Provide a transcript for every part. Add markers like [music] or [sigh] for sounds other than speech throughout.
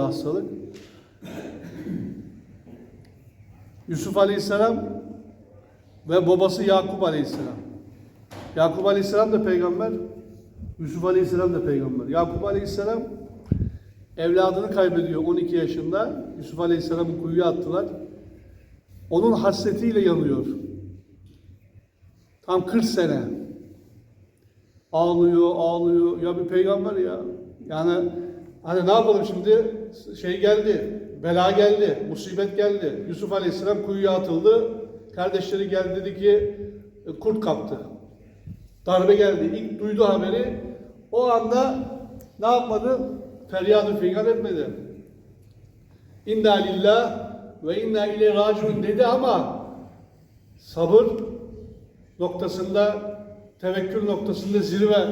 hastalık. Yusuf Aleyhisselam ve babası Yakup Aleyhisselam. Yakup Aleyhisselam da peygamber, Yusuf Aleyhisselam da peygamber. Yakup Aleyhisselam evladını kaybediyor 12 yaşında. Yusuf Aleyhisselam'ı kuyuya attılar. Onun hasretiyle yanıyor. Tam 40 sene. Ağlıyor, ağlıyor. Ya bir peygamber ya. Yani hani ne yapalım şimdi? Şey geldi, bela geldi, musibet geldi. Yusuf Aleyhisselam kuyuya atıldı. Kardeşleri geldi dedi ki e, kurt kaptı. Darbe geldi. İlk duydu haberi. O anda ne yapmadı? Feryadı figan etmedi. İnna lillah ve inna ileyhi raciun dedi ama sabır noktasında, tevekkül noktasında zirve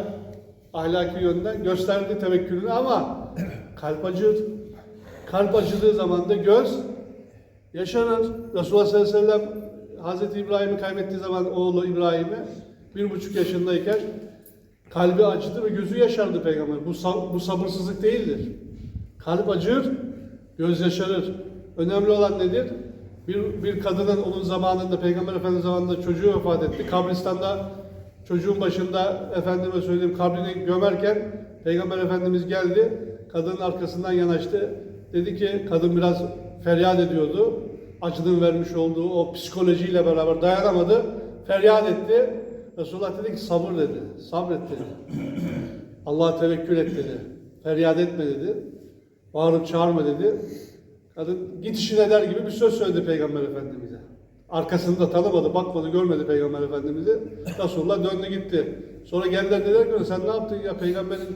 ahlaki yönden gösterdi tevekkülünü ama kalp acır. Kalp acıdığı zaman da göz yaşarır. Resulullah sallallahu aleyhi ve sellem Hazreti İbrahim'i kaybettiği zaman oğlu İbrahim'i bir buçuk yaşındayken kalbi acıdı ve gözü yaşardı peygamber. Bu, bu sabırsızlık değildir. Kalp acır, göz yaşarır. Önemli olan nedir? Bir, bir kadının onun zamanında, Peygamber Efendimiz zamanında çocuğu vefat etti. Kabristan'da çocuğun başında efendime söyleyeyim kabrini gömerken Peygamber Efendimiz geldi. Kadının arkasından yanaştı. Dedi ki kadın biraz feryat ediyordu. Acının vermiş olduğu o psikolojiyle beraber dayanamadı. Feryat etti. Resulullah dedi ki sabır dedi. Sabret dedi. [clears throat] Allah'a tevekkül et dedi. Feryat etme dedi. Bağırıp çağırma dedi. Kadın git işine der gibi bir söz söyledi Peygamber Efendimiz'e. Arkasını da tanımadı, bakmadı, görmedi Peygamber Efendimiz'i. Resulullah döndü gitti. Sonra geldiler dediler ki sen ne yaptın ya peygamberin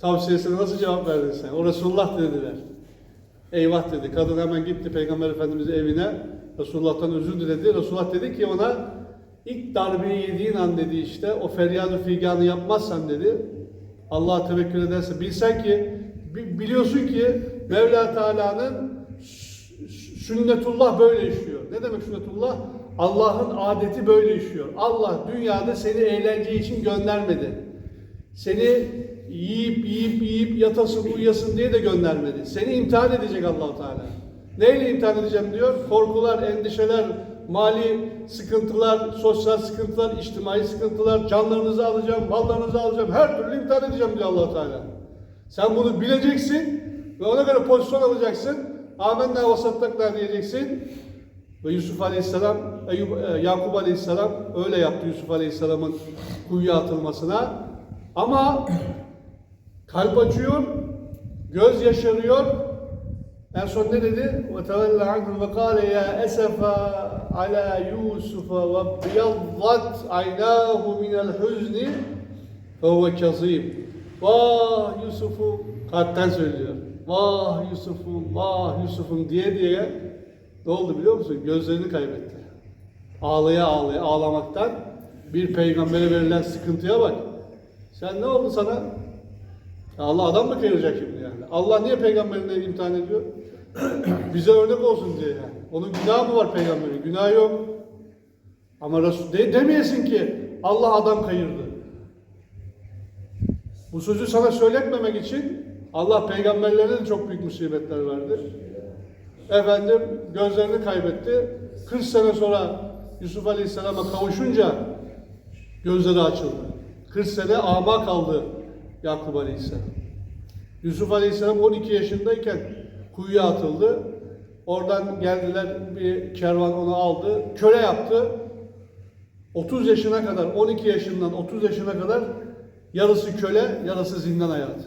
tavsiyesine nasıl cevap verdin sen? O Resulullah dediler. Eyvah dedi. Kadın hemen gitti Peygamber Efendimiz'in evine. Resulullah'tan özür diledi. Resulullah dedi ki ona ilk darbeyi yediğin an dedi işte o feryadı figanı yapmazsan dedi Allah'a tevekkül ederse bilsen ki bi- biliyorsun ki Mevla Teala'nın sünnetullah böyle işliyor. Ne demek sünnetullah? Allah'ın adeti böyle işliyor. Allah dünyada seni eğlence için göndermedi. Seni yiyip yiyip yiyip yatasın uyuyasın diye de göndermedi. Seni imtihan edecek Allahu Teala. Neyle imtihan edeceğim diyor? Korkular, endişeler, mali sıkıntılar, sosyal sıkıntılar, içtimai sıkıntılar, canlarınızı alacağım, mallarınızı alacağım, her türlü imtihan edeceğim diyor Allah Teala. Sen bunu bileceksin ve ona göre pozisyon alacaksın. Amenna ve sattakla diyeceksin. Ve Yusuf Aleyhisselam, Eyüp, e, Yakup Aleyhisselam öyle yaptı Yusuf Aleyhisselam'ın kuyuya atılmasına. Ama kalp acıyor, göz yaşarıyor. En son ne dedi? Kâle ya esefa ala Yusuf'a ve biyaddat aynâhu minel hüzni fe huve kazîm. Vah Yusuf'um, kalpten söylüyor. Vah Yusuf'um, vah Yusuf'um diye diye ne oldu biliyor musun? Gözlerini kaybetti. Ağlaya ağlaya ağlamaktan bir peygambere verilen sıkıntıya bak. Sen ne oldu sana? Ya Allah adam mı kayıracak şimdi yani? Allah niye peygamberine imtihan ediyor? [clears throat] Bize örnek olsun diye yani. Onun günahı mı var peygamberin? Günahı yok. Ama Resul de, demeyesin ki Allah adam kayırdı. Bu sözü sana söyletmemek için Allah peygamberlerine de çok büyük musibetler verdi. Efendim gözlerini kaybetti. 40 sene sonra Yusuf Aleyhisselam'a kavuşunca gözleri açıldı. 40 sene ama kaldı Yakup Aleyhisselam. Yusuf Aleyhisselam 12 yaşındayken kuyuya atıldı. Oradan geldiler bir kervan onu aldı. Köle yaptı. 30 yaşına kadar 12 yaşından 30 yaşına kadar yarısı köle, yarısı zindan hayatı.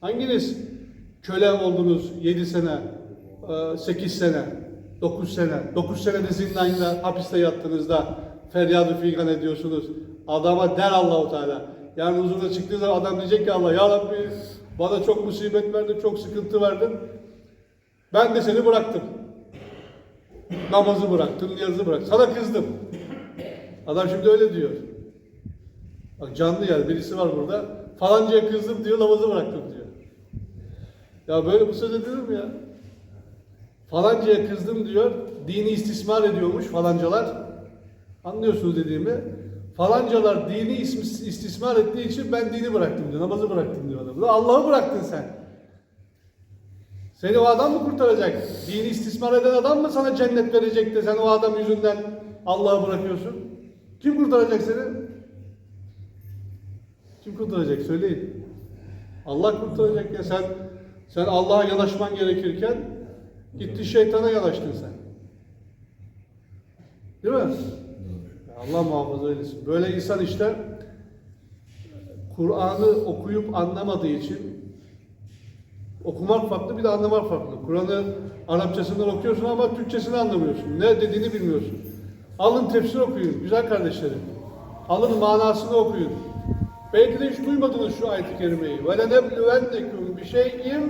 Hanginiz köle oldunuz 7 sene, 8 sene, 9 sene, 9 sene de zindanda, hapiste yattığınızda feryadı figan ediyorsunuz. Adama der Allahu Teala. Yani huzuruna çıktığı zaman adam diyecek ki Allah ya Rabbi bana çok musibet verdin, çok sıkıntı verdin. Ben de seni bıraktım. Namazı bıraktım, niyazı bıraktım. Sana kızdım. Adam şimdi öyle diyor. Bak canlı yer birisi var burada. Falancaya kızdım diyor, namazı bıraktım diyor. Ya böyle bu söz edilir mi ya? Falancaya kızdım diyor, dini istismar ediyormuş falancalar. Anlıyorsunuz dediğimi. Falancalar dini istismar ettiği için ben dini bıraktım diyor, namazı bıraktım diyor adam. Allah'ı bıraktın sen. Seni o adam mı kurtaracak? Dini istismar eden adam mı sana cennet verecek de sen o adam yüzünden Allah'ı bırakıyorsun? Kim kurtaracak seni? Kim kurtaracak? Söyleyin. Allah kurtaracak ya sen sen Allah'a yanaşman gerekirken gitti şeytana yanaştın sen. Değil mi? Allah muhafaza eylesin. Böyle insan işte Kur'an'ı okuyup anlamadığı için okumak farklı bir de anlamak farklı. Kur'an'ı Arapçasından okuyorsun ama Türkçesini anlamıyorsun. Ne dediğini bilmiyorsun. Alın tefsir okuyun güzel kardeşlerim. Alın manasını okuyun. Belki de hiç duymadınız şu ayet-i kerimeyi. وَلَنَبْلُوَنَّكُمْ بِشَيْءٍ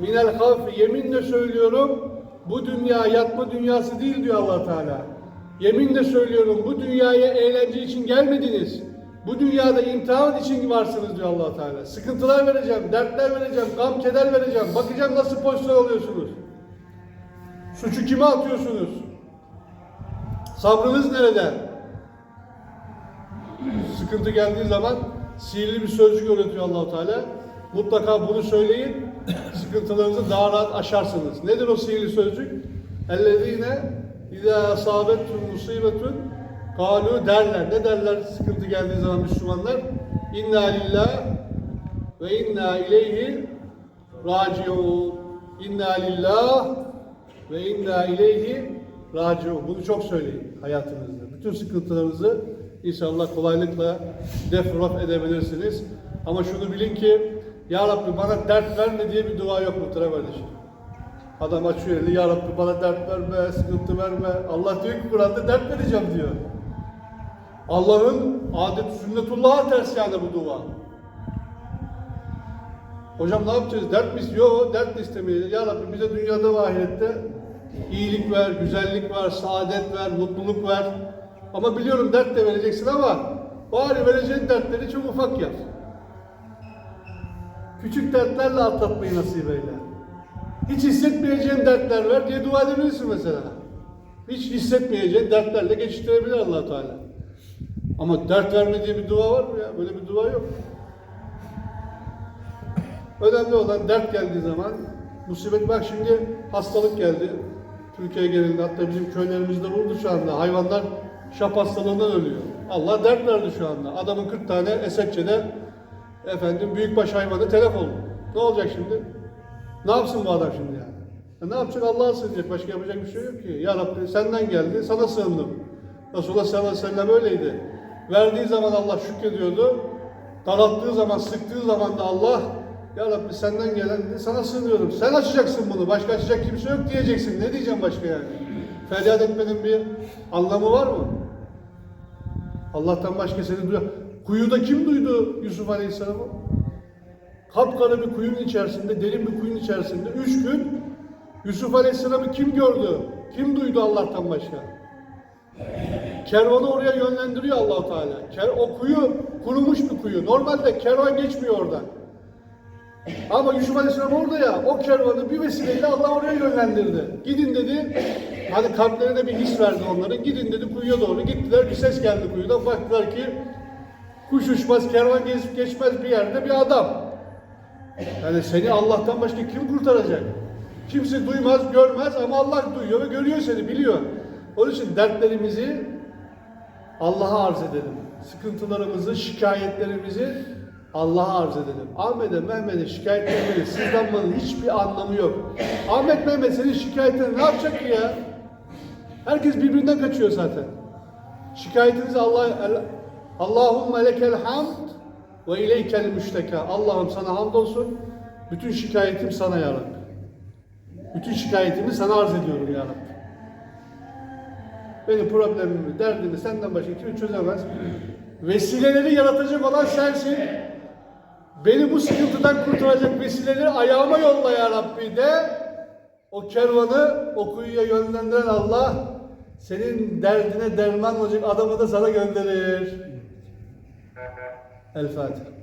مِنَ الْخَوْفِ Yeminle söylüyorum bu dünya yatma dünyası değil diyor allah Teala. Yeminle söylüyorum bu dünyaya eğlence için gelmediniz. Bu dünyada imtihan için varsınız diyor allah Teala. Sıkıntılar vereceğim, dertler vereceğim, gam keder vereceğim. Bakacağım nasıl pozisyon alıyorsunuz. Suçu kime atıyorsunuz? Sabrınız nerede? Sıkıntı geldiği zaman sihirli bir sözcük öğretiyor Allahu Teala. Mutlaka bunu söyleyin. Sıkıntılarınızı daha rahat aşarsınız. Nedir o sihirli sözcük? Ellezine izâ asâbettum musibetun kalu derler. Ne derler sıkıntı geldiği zaman Müslümanlar? İnna lillah ve inna ileyhi raciun. İnna lillah ve inna ileyhi raciun. Bunu çok söyleyin hayatınızda. Bütün sıkıntılarınızı inşallah kolaylıkla defraf edebilirsiniz. Ama şunu bilin ki Ya Rabbi bana dert verme diye bir dua yok muhterem kardeşim. Adam açıyor elini Ya Rabbi bana dert verme, sıkıntı verme. Allah diyor ki Kur'an'da dert vereceğim diyor. Allah'ın adet sünnetullah'a ters yani bu dua. Hocam ne yapacağız? Dert mi istiyor? Dert de istemiyor. Ya Rabbi bize dünyada ve ahirette iyilik ver, güzellik ver, saadet ver, mutluluk ver. Ama biliyorum dert de vereceksin ama bari vereceğin dertleri çok ufak yap. Küçük dertlerle atlatmayı nasip eyle. Hiç hissetmeyeceğin dertler ver diye dua edebilirsin mesela. Hiç hissetmeyeceğin dertlerle geçiştirebilir allah Teala. Ama dert verme diye bir dua var mı ya? Böyle bir dua yok. Önemli olan dert geldiği zaman musibet bak şimdi hastalık geldi. Türkiye genelinde hatta bizim köylerimizde oldu şu anda. Hayvanlar şap hastalığından ölüyor. Allah dert verdi şu anda. Adamın 40 tane Esekçe'de efendim büyükbaş hayvanı telef oldu. Ne olacak şimdi? Ne yapsın bu adam şimdi yani? Ya ne yapacak? Allah'a sığınacak. Başka yapacak bir şey yok ki. Ya Rabbi senden geldi, sana sığındım. Resulullah sallallahu aleyhi ve sellem öyleydi. Verdiği zaman Allah şükrediyordu. Daralttığı zaman, sıktığı zaman da Allah ya Rabbi senden gelen sana sığınıyorum. Sen açacaksın bunu. Başka açacak kimse yok diyeceksin. Ne diyeceğim başka yani? Feryat etmenin bir anlamı var mı? Allah'tan başka seni duyar. Kuyuda kim duydu Yusuf Aleyhisselam'ı? Kapkara bir kuyunun içerisinde, derin bir kuyunun içerisinde üç gün Yusuf Aleyhisselam'ı kim gördü? Kim duydu Allah'tan başka? Kervanı oraya yönlendiriyor Allahu Teala. O kuyu kurumuş bir kuyu. Normalde kervan geçmiyor oradan. Ama Yusuf Aleyhisselam orada ya, o kervanı bir vesileyle Allah oraya yönlendirdi. Gidin dedi, hani kalplerine bir his verdi onların. Gidin dedi kuyuya doğru. Gittiler, bir ses geldi kuyudan. Baktılar ki kuş uçmaz, kervan gezip geçmez bir yerde bir adam. Yani seni Allah'tan başka kim kurtaracak? Kimse duymaz, görmez ama Allah duyuyor ve görüyor seni, biliyor. Onun için dertlerimizi Allah'a arz edelim. Sıkıntılarımızı, şikayetlerimizi Allah'a arz edelim. Ahmet'e, Mehmet'e şikayet etmenin sizden bana hiçbir anlamı yok. Ahmet, Mehmet senin şikayetini ne yapacak ki ya? Herkes birbirinden kaçıyor zaten. Şikayetinizi Allah Allahumme lekel hamd ve ileykel müşteka. Allah'ım sana hamdolsun. Bütün şikayetim sana ya Rabbi. Bütün şikayetimi sana arz ediyorum ya Rabbi. Benim problemimi, derdimi senden başka kimse çözemez. Vesileleri yaratacak olan sensin. Beni bu sıkıntıdan kurtaracak vesileleri ayağıma yolla ya Rabbi de o kervanı o kuyuya yönlendiren Allah senin derdine derman olacak adamı da sana gönderir. الفاتحة.